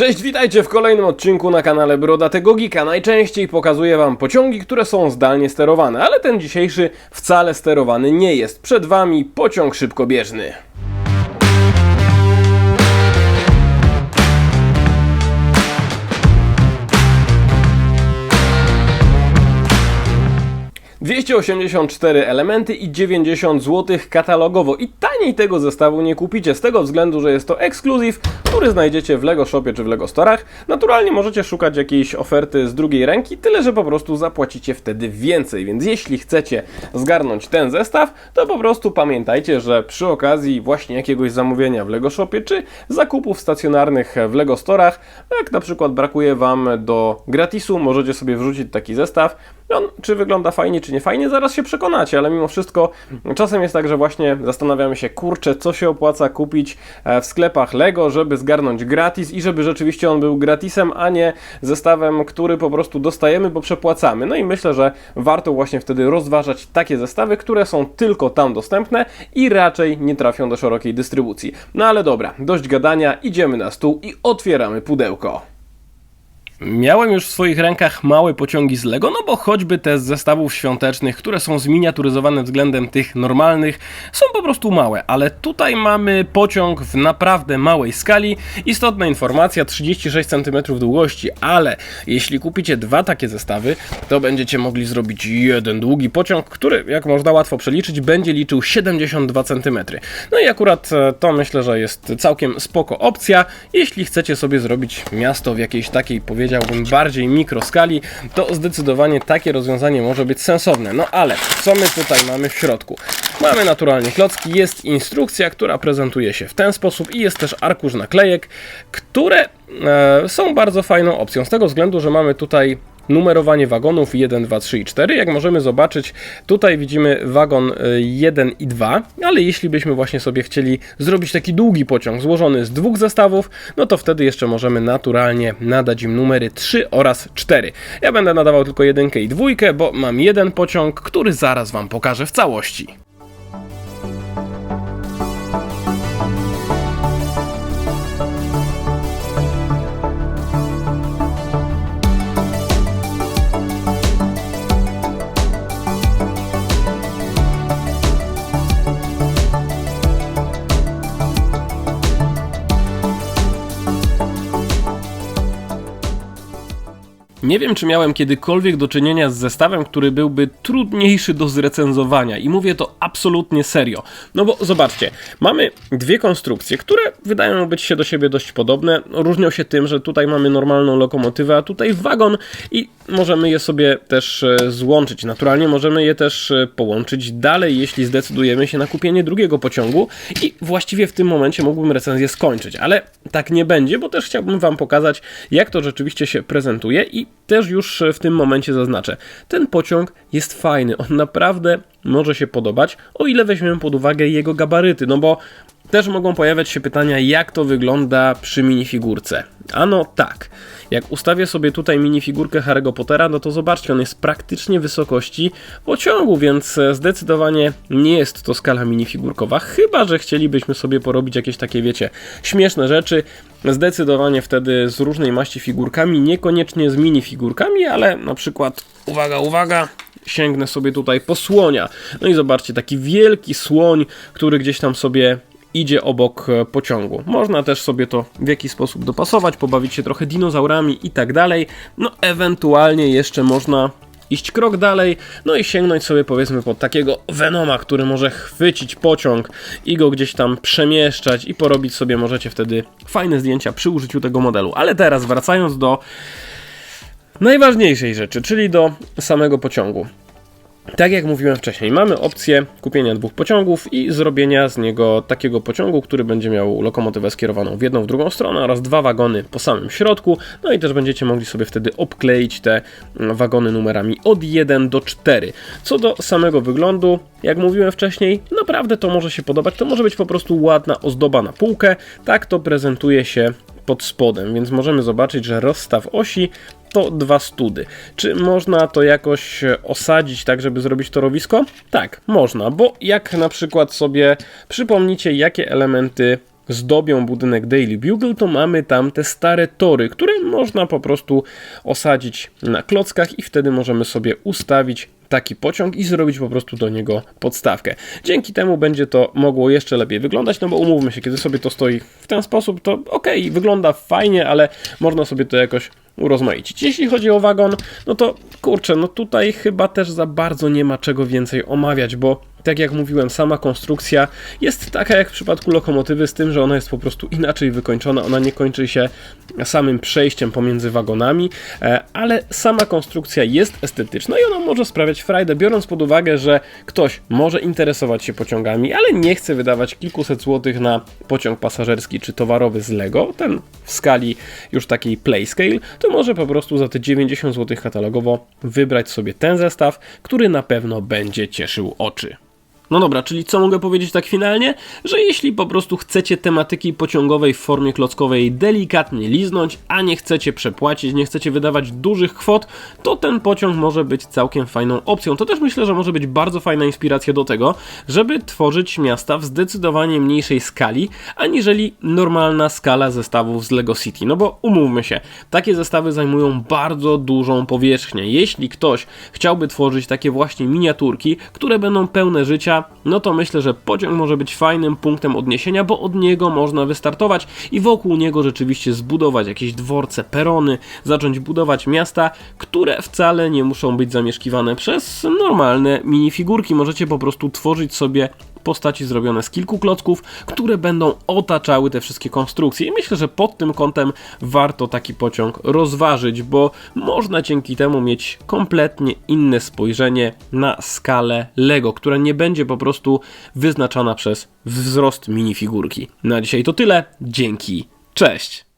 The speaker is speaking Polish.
Cześć, witajcie w kolejnym odcinku na kanale Brodatego Geeka. Najczęściej pokazuję wam pociągi, które są zdalnie sterowane, ale ten dzisiejszy wcale sterowany nie jest. Przed wami pociąg szybkobieżny. ...284 elementy i 90 zł katalogowo i taniej tego zestawu nie kupicie z tego względu, że jest to ekskluzyw, który znajdziecie w Lego Shopie czy w Lego Storach. Naturalnie możecie szukać jakiejś oferty z drugiej ręki, tyle że po prostu zapłacicie wtedy więcej, więc jeśli chcecie zgarnąć ten zestaw, to po prostu pamiętajcie, że przy okazji właśnie jakiegoś zamówienia w Lego Shopie czy zakupów stacjonarnych w Lego Storach, jak na przykład brakuje Wam do gratisu, możecie sobie wrzucić taki zestaw. On czy wygląda fajnie, czy nie fajnie, zaraz się przekonacie, ale mimo wszystko czasem jest tak, że właśnie zastanawiamy się, kurczę, co się opłaca kupić e, w sklepach Lego, żeby zgarnąć gratis i żeby rzeczywiście on był gratisem, a nie zestawem, który po prostu dostajemy, bo przepłacamy. No i myślę, że warto właśnie wtedy rozważać takie zestawy, które są tylko tam dostępne i raczej nie trafią do szerokiej dystrybucji. No ale dobra, dość gadania, idziemy na stół i otwieramy pudełko. Miałem już w swoich rękach małe pociągi z Lego, no bo choćby te z zestawów świątecznych, które są zminiaturyzowane względem tych normalnych, są po prostu małe, ale tutaj mamy pociąg w naprawdę małej skali. Istotna informacja, 36 cm długości, ale jeśli kupicie dwa takie zestawy, to będziecie mogli zrobić jeden długi pociąg, który, jak można łatwo przeliczyć, będzie liczył 72 cm. No i akurat e, to myślę, że jest całkiem spoko opcja, jeśli chcecie sobie zrobić miasto w jakiejś takiej, powiedziałbym, bardziej mikroskali, to zdecydowanie takie rozwiązanie może być sensowne. No ale co my tutaj mamy w środku? Mamy naturalnie klocki, jest instrukcja, która prezentuje się w ten sposób i jest też arkusz naklejek, które e, są bardzo fajną opcją, z tego względu, że mamy tutaj numerowanie wagonów 1, 2, 3 i 4. Jak możemy zobaczyć, tutaj widzimy wagon 1 i 2, ale jeśli byśmy właśnie sobie chcieli zrobić taki długi pociąg złożony z dwóch zestawów, no to wtedy jeszcze możemy naturalnie nadać im numery 3 oraz 4. Ja będę nadawał tylko jedynkę i dwójkę, bo mam jeden pociąg, który zaraz Wam pokażę w całości. Nie wiem, czy miałem kiedykolwiek do czynienia z zestawem, który byłby trudniejszy do zrecenzowania i mówię to absolutnie serio. No bo zobaczcie, mamy dwie konstrukcje, które wydają być się do siebie dość podobne. Różnią się tym, że tutaj mamy normalną lokomotywę, a tutaj wagon i możemy je sobie też e, złączyć. Naturalnie możemy je też e, połączyć dalej, jeśli zdecydujemy się na kupienie drugiego pociągu i właściwie w tym momencie mógłbym recenzję skończyć, ale tak nie będzie, bo też chciałbym Wam pokazać, jak to rzeczywiście się prezentuje i też już w tym momencie zaznaczę. Ten pociąg jest fajny, on naprawdę może się podobać, o ile weźmiemy pod uwagę jego gabaryty, no bo też mogą pojawiać się pytania, jak to wygląda przy minifigurce. Ano tak, jak ustawię sobie tutaj minifigurkę Harry'ego Pottera, no to zobaczcie, on jest praktycznie wysokości pociągu, więc zdecydowanie nie jest to skala minifigurkowa, chyba że chcielibyśmy sobie porobić jakieś takie, wiecie, śmieszne rzeczy. Zdecydowanie wtedy z różnej maści figurkami, niekoniecznie z minifigurkami, ale na przykład, uwaga, uwaga, sięgnę sobie tutaj po słonia. No i zobaczcie, taki wielki słoń, który gdzieś tam sobie idzie obok e, pociągu. Można też sobie to w jakiś sposób dopasować, pobawić się trochę dinozaurami i tak dalej. No ewentualnie jeszcze można iść krok dalej, no i sięgnąć sobie powiedzmy pod takiego Venoma, który może chwycić pociąg i go gdzieś tam przemieszczać i porobić sobie możecie wtedy fajne zdjęcia przy użyciu tego modelu. Ale teraz wracając do najważniejszej rzeczy, czyli do samego pociągu. Tak jak mówiłem wcześniej, mamy opcję kupienia dwóch pociągów i zrobienia z niego takiego pociągu, który będzie miał lokomotywę skierowaną w jedną, w drugą stronę oraz dwa wagony po samym środku. No i też będziecie mogli sobie wtedy obkleić te mm, wagony numerami od 1 do 4. Co do samego wyglądu, jak mówiłem wcześniej, naprawdę to może się podobać. To może być po prostu ładna ozdoba na półkę. Tak to prezentuje się pod spodem, więc możemy zobaczyć, że rozstaw osi to dwa study. Czy można to jakoś osadzić tak, żeby zrobić torowisko? Tak, można, bo jak na przykład sobie przypomnicie, jakie elementy zdobią budynek Daily Bugle, to mamy tam te stare tory, które można po prostu osadzić na klockach i wtedy możemy sobie ustawić taki pociąg i zrobić po prostu do niego podstawkę. Dzięki temu będzie to mogło jeszcze lepiej wyglądać, no bo umówmy się, kiedy sobie to stoi w ten sposób, to ok, wygląda fajnie, ale można sobie to jakoś urozmaicić. Jeśli chodzi o wagon, no to kurczę, no tutaj chyba też za bardzo nie ma czego więcej omawiać, bo tak jak mówiłem, sama konstrukcja jest taka jak w przypadku lokomotywy, z tym, że ona jest po prostu inaczej wykończona. Ona nie kończy się samym przejściem pomiędzy wagonami, e, ale sama konstrukcja jest estetyczna i ona może sprawiać frajdę, biorąc pod uwagę, że ktoś może interesować się pociągami, ale nie chce wydawać kilkuset złotych na pociąg pasażerski czy towarowy z Lego, ten w skali już takiej playscale, to może po prostu za te 90 zł katalogowo wybrać sobie ten zestaw, który na pewno będzie cieszył oczy. No dobra, czyli co mogę powiedzieć tak finalnie? Że jeśli po prostu chcecie tematyki pociągowej w formie klockowej delikatnie liznąć, a nie chcecie przepłacić, nie chcecie wydawać dużych kwot, to ten pociąg może być całkiem fajną opcją. To też myślę, że może być bardzo fajna inspiracja do tego, żeby tworzyć miasta w zdecydowanie mniejszej skali, aniżeli normalna skala zestawów z Lego City. No bo umówmy się, takie zestawy zajmują bardzo dużą powierzchnię. Jeśli ktoś chciałby tworzyć takie właśnie miniaturki, które będą pełne życia, no to myślę, że pociąg może być fajnym punktem odniesienia, bo od niego można wystartować i wokół niego rzeczywiście zbudować jakieś dworce, perony, zacząć budować miasta, które wcale nie muszą być zamieszkiwane przez normalne minifigurki. Możecie po prostu tworzyć sobie postaci zrobione z kilku klocków, które będą otaczały te wszystkie konstrukcje. I myślę, że pod tym kątem warto taki pociąg rozważyć, bo można dzięki temu mieć kompletnie inne spojrzenie na skalę Lego, która nie będzie po prostu wyznaczana przez wzrost minifigurki. Na dzisiaj to tyle. Dzięki. Cześć!